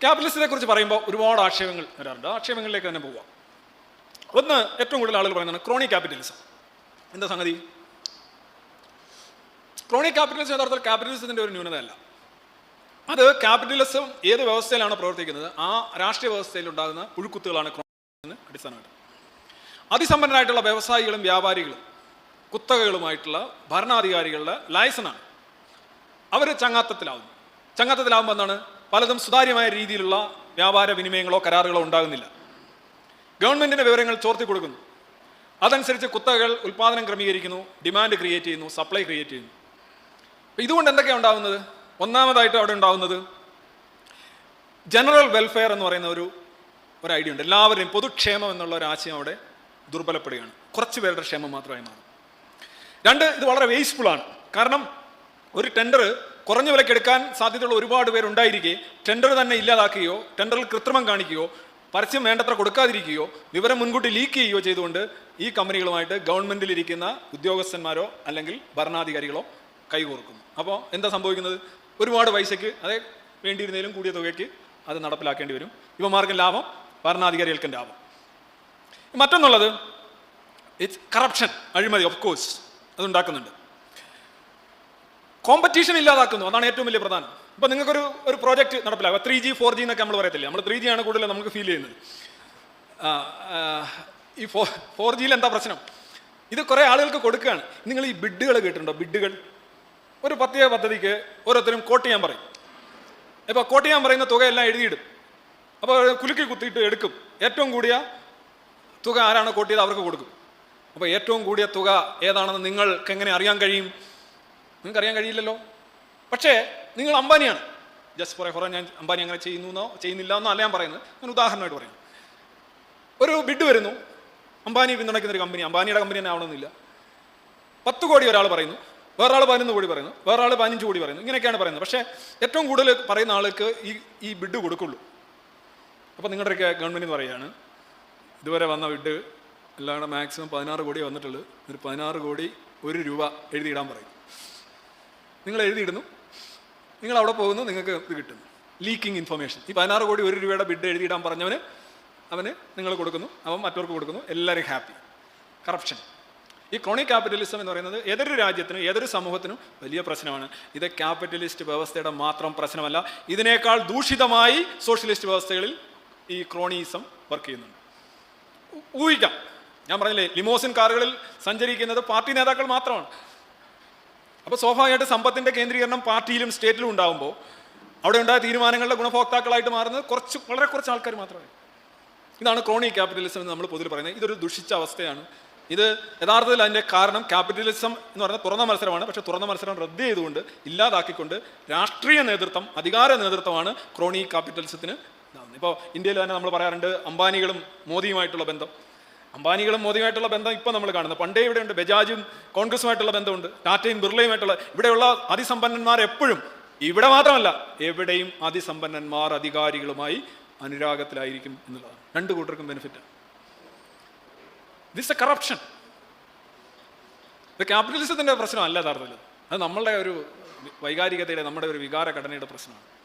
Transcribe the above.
ക്യാപിറ്റലിസത്തെ കുറിച്ച് പറയുമ്പോൾ ഒരുപാട് ആക്ഷേപങ്ങൾ വരാറുണ്ട്. ആക്ഷേപങ്ങളിലേക്ക് തന്നെ പോവാം. ഒന്ന് ഏറ്റവും കൂടുതൽ ആളുകൾ പറയുന്നതാണ് ക്രോണി ക്യാപിറ്റലിസം. എന്താ സംഗതി? ക്രോണി ക്യാപിറ്റലിസം യഥാർത്ഥത്തിൽ ക്യാപിറ്റലിസത്തിന്റെ ഒരു ന്യൂനതയല്ല. അത് ക്യാപിറ്റലിസം ഏത് വ്യവസ്ഥയിലാണ് പ്രവർത്തിക്കുന്നത്? ആ രാഷ്ട്രീയ വ്യവസ്ഥയിൽ ഉണ്ടാകുന്ന പുഴുക്കുത്തുകളാണ് ക്രോണിന് അടിസ്ഥാനമായിട്ട്. അതിസമ്പന്നരായിട്ടുള്ള വ്യവസായികളും വ്യാപാരികളും കുത്തകകളുമായിട്ടുള്ള ഭരണാധികാരികളുടെ ലൈസനാണ് അവർ ചങ്ങാത്തത്തിലാവുന്നു. ചങ്ങാത്തത്തിലാവുമ്പോൾ എന്താണ്? പലതും സുതാര്യമായ രീതിയിലുള്ള വ്യാപാര വിനിമയങ്ങളോ കരാറുകളോ ഉണ്ടാകുന്നില്ല. ഗവൺമെന്റിന്റെ വിവരങ്ങൾ ചോർത്തി കൊടുക്കുന്നു. അതനുസരിച്ച് കുത്തകകൾ ഉൽപ്പാദനം ക്രമീകരിക്കുന്നു ഡിമാൻഡ് ക്രിയേറ്റ് ചെയ്യുന്നു സപ്ലൈ ക്രിയേറ്റ് ചെയ്യുന്നു. ഇതുകൊണ്ട് എന്തൊക്കെയാണ് ഉണ്ടാകുന്നത്? ഒന്നാമതായിട്ട് അവിടെ ഉണ്ടാകുന്നത് ജനറൽ വെൽഫെയർ എന്ന് പറയുന്ന ഒരു ഒരു ഐഡിയ ഉണ്ട്. എല്ലാവരുടെയും പൊതുക്ഷേമം എന്നുള്ള ഒരു ആശയം അവിടെ ദുർബലപ്പെടുകയാണ്. കുറച്ച് പേരുടെ ക്ഷേമം മാത്രമായി മാറും. രണ്ട് ഇത് വളരെ വേസ്റ്റ്ഫുൾ ആണ്. കാരണം ഒരു ടെൻഡർ കുറഞ്ഞ വിലയ്ക്ക് എടുക്കാൻ സാധ്യതയുള്ള ഒരുപാട് പേരുണ്ടായിരിക്കെ ടെൻഡർ തന്നെ ഇല്ലാതാക്കുകയോ ടെൻഡറിൽ കൃത്രിമം കാണിക്കുകയോ പരസ്യം വേണ്ടത്ര കൊടുക്കാതിരിക്കുകയോ വിവരം മുൻകൂട്ടി ലീക്ക് ചെയ്യുകയോ ചെയ്തുകൊണ്ട് ഈ കമ്പനികളുമായിട്ട് ഗവൺമെന്റിലിരിക്കുന്ന ഉദ്യോഗസ്ഥന്മാരോ അല്ലെങ്കിൽ ഭരണാധികാരികളോ കൈകോർക്കുന്നു. അപ്പോൾ എന്താ സംഭവിക്കുന്നത്? ഒരുപാട് പൈസയ്ക്ക് അതേ വേണ്ടിയിരുന്നതിലും കൂടിയ തുകയ്ക്ക് അത് നടപ്പിലാക്കേണ്ടി വരും. ഇവമാർക്കും ലാഭം ഭരണാധികാരികൾക്കും ലാഭം. മറ്റൊന്നുള്ളത് ഇറ്റ്സ് കറപ്ഷൻ അഴിമതി ഓഫ് കോഴ്സ് അതുണ്ടാക്കുന്നുണ്ട് കോമ്പറ്റീഷൻ ഇല്ലാതാക്കുന്നു. അതാണ് ഏറ്റവും വലിയ പ്രധാനം. ഇപ്പൊ നിങ്ങൾക്കൊരു ഒരു പ്രോജക്റ്റ് നടപ്പിലാക്കുക. ത്രീ ജി ഫോർ ജി എന്നൊക്കെ നമ്മൾ പറയത്തില്ല? നമ്മൾ ത്രീ ജി ആണ് കൂടുതൽ നമുക്ക് ഫീൽ ചെയ്യുന്നത്. ഈ ഫോർ ഫോർ ജിയിൽ എന്താ പ്രശ്നം? ഇത് കുറേ ആളുകൾക്ക് കൊടുക്കുകയാണ്. നിങ്ങൾ ഈ ബിഡുകൾ കേട്ടിട്ടുണ്ടോ? ബിഡുകൾ ഒരു പ്രത്യേക പദ്ധതിക്ക് ഓരോരുത്തരും കോട്ട് ചെയ്യാൻ പറയും. ഇപ്പോൾ കോട്ട് ചെയ്യാൻ പറയുന്ന തുകയെല്ലാം എഴുതിയിടും. അപ്പോൾ കുലുക്കി കുത്തിയിട്ട് എടുക്കും. ഏറ്റവും കൂടിയ തുക ആരാണ് കോട്ട് ചെയ്ത് അവർക്ക് കൊടുക്കും. അപ്പോൾ ഏറ്റവും കൂടിയ തുക ഏതാണെന്ന് നിങ്ങൾക്ക് എങ്ങനെ അറിയാൻ കഴിയും? നിങ്ങൾക്ക് അറിയാൻ കഴിയില്ലല്ലോ. പക്ഷേ നിങ്ങൾ അംബാനിയാണ്. ജസ്റ്റ് ഫോർ ഫോർ ഞാൻ അംബാനി അങ്ങനെ ചെയ്യുന്നു എന്നോ ചെയ്യുന്നില്ല എന്നോ അല്ല ഞാൻ പറയുന്നത്. ഞാൻ ഉദാഹരണമായിട്ട് പറയുന്നു ഒരു ബിഡ് വരുന്നു. അംബാനി പിന്തുണയ്ക്കുന്ന ഒരു കമ്പനി അംബാനിയുടെ കമ്പനി തന്നെ ആവണമെന്നില്ല. പത്ത് കോടി ഒരാൾ പറയുന്നു. വേറൊരാൾ പതിനൊന്ന് കോടി പറയുന്നു. വേറൊരാൾ പതിനഞ്ച് കോടി പറയുന്നു. ഇങ്ങനെയൊക്കെയാണ് പറയുന്നത്. പക്ഷേ ഏറ്റവും കൂടുതൽ പറയുന്ന ആൾക്ക് ഈ ഈ ബിഡ് കൊടുക്കുള്ളൂ. അപ്പോൾ നിങ്ങളുടെയൊക്കെ ഗവൺമെന്റ് എന്ന് പറയുകയാണ് ഇതുവരെ വന്ന ബിഡ് എല്ലാം മാക്സിമം പതിനാറ് കോടി വന്നിട്ടുള്ളൂ. ഒരു പതിനാറ് കോടി ഒരു രൂപ എഴുതിയിടാൻ പറയും. നിങ്ങൾ എഴുതിയിടുന്നു. നിങ്ങൾ അവിടെ പോകുന്നു നിങ്ങൾക്ക് ഇത് കിട്ടുന്നു. ലീക്കിംഗ് ഇൻഫർമേഷൻ ഈ പതിനാറ് കോടി ഒരു രൂപയുടെ ബിഡ് എഴുതിയിടാൻ പറഞ്ഞവന് അവന് നിങ്ങൾ കൊടുക്കുന്നു. അവൻ മറ്റവർക്ക് കൊടുക്കുന്നു. എല്ലാവരും ഹാപ്പി കറപ്ഷൻ ഈ ക്രോണിക് ക്യാപിറ്റലിസം എന്ന് പറയുന്നത് ഏതൊരു രാജ്യത്തിനും ഏതൊരു സമൂഹത്തിനും വലിയ പ്രശ്നമാണ്. ഇത് ക്യാപിറ്റലിസ്റ്റ് വ്യവസ്ഥയുടെ മാത്രം പ്രശ്നമല്ല. ഇതിനേക്കാൾ ദൂഷിതമായി സോഷ്യലിസ്റ്റ് വ്യവസ്ഥകളിൽ ഈ ക്രോണിസം വർക്ക് ചെയ്യുന്നുണ്ട്. ഊഹിക്കാം. ഞാൻ പറഞ്ഞില്ലേ ലിമോസിൻ കാറുകളിൽ സഞ്ചരിക്കുന്നത് പാർട്ടി നേതാക്കൾ മാത്രമാണ്. അപ്പോൾ സ്വാഭാവികമായിട്ട് സമ്പത്തിന്റെ കേന്ദ്രീകരണം പാർട്ടിയിലും സ്റ്റേറ്റിലും ഉണ്ടാകുമ്പോൾ അവിടെ ഉണ്ടായ തീരുമാനങ്ങളുടെ ഗുണഭോക്താക്കളായിട്ട് മാറുന്നത് കുറച്ച് വളരെ കുറച്ച് ആൾക്കാർ മാത്രമേ. ഇതാണ് ക്രോണി ക്യാപിറ്റലിസം എന്ന് നമ്മൾ പൊതുവിൽ പറയുന്നത്. ഇതൊരു ദുഷിച്ച അവസ്ഥയാണ്. ഇത് യഥാർത്ഥത്തിൽ അതിന്റെ കാരണം ക്യാപിറ്റലിസം എന്ന് പറയുന്നത് തുറന്ന മത്സരമാണ്. പക്ഷേ തുറന്ന മത്സരം റദ്ദ് ചെയ്തുകൊണ്ട് ഇല്ലാതാക്കിക്കൊണ്ട് രാഷ്ട്രീയ നേതൃത്വം അധികാര നേതൃത്വമാണ് ക്രോണി ക്യാപിറ്റലിസത്തിന് ഇപ്പോൾ ഇന്ത്യയിൽ തന്നെ നമ്മൾ പറയാറുണ്ട് അംബാനികളും മോദിയുമായിട്ടുള്ള ബന്ധം. അംബാനികളും മോദിയുമായിട്ടുള്ള ബന്ധം ഇപ്പം നമ്മൾ കാണുന്നത് പണ്ടേ ഇവിടെയുണ്ട് ബജാജും കോൺഗ്രസുമായിട്ടുള്ള ബന്ധമുണ്ട്. ടാറ്റയും ബിർളയുമായിട്ടുള്ള ഇവിടെയുള്ള അതിസമ്പന്നന്മാർ എപ്പോഴും ഇവിടെ മാത്രമല്ല എവിടെയും അതിസമ്പന്നന്മാർ അധികാരികളുമായി അനുരാഗത്തിലായിരിക്കും എന്നുള്ളതാണ്. രണ്ടു കൂട്ടർക്കും ബെനിഫിറ്റ് ദിസ് എ കറപ്ഷൻ ഇത് ക്യാപിറ്റലിസത്തിന്റെ പ്രശ്നമല്ല യഥാർത്ഥത്തിൽ. അത് നമ്മളുടെ ഒരു വൈകാരികതയുടെ നമ്മുടെ ഒരു വികാര ഘടനയുടെ പ്രശ്നമാണ്.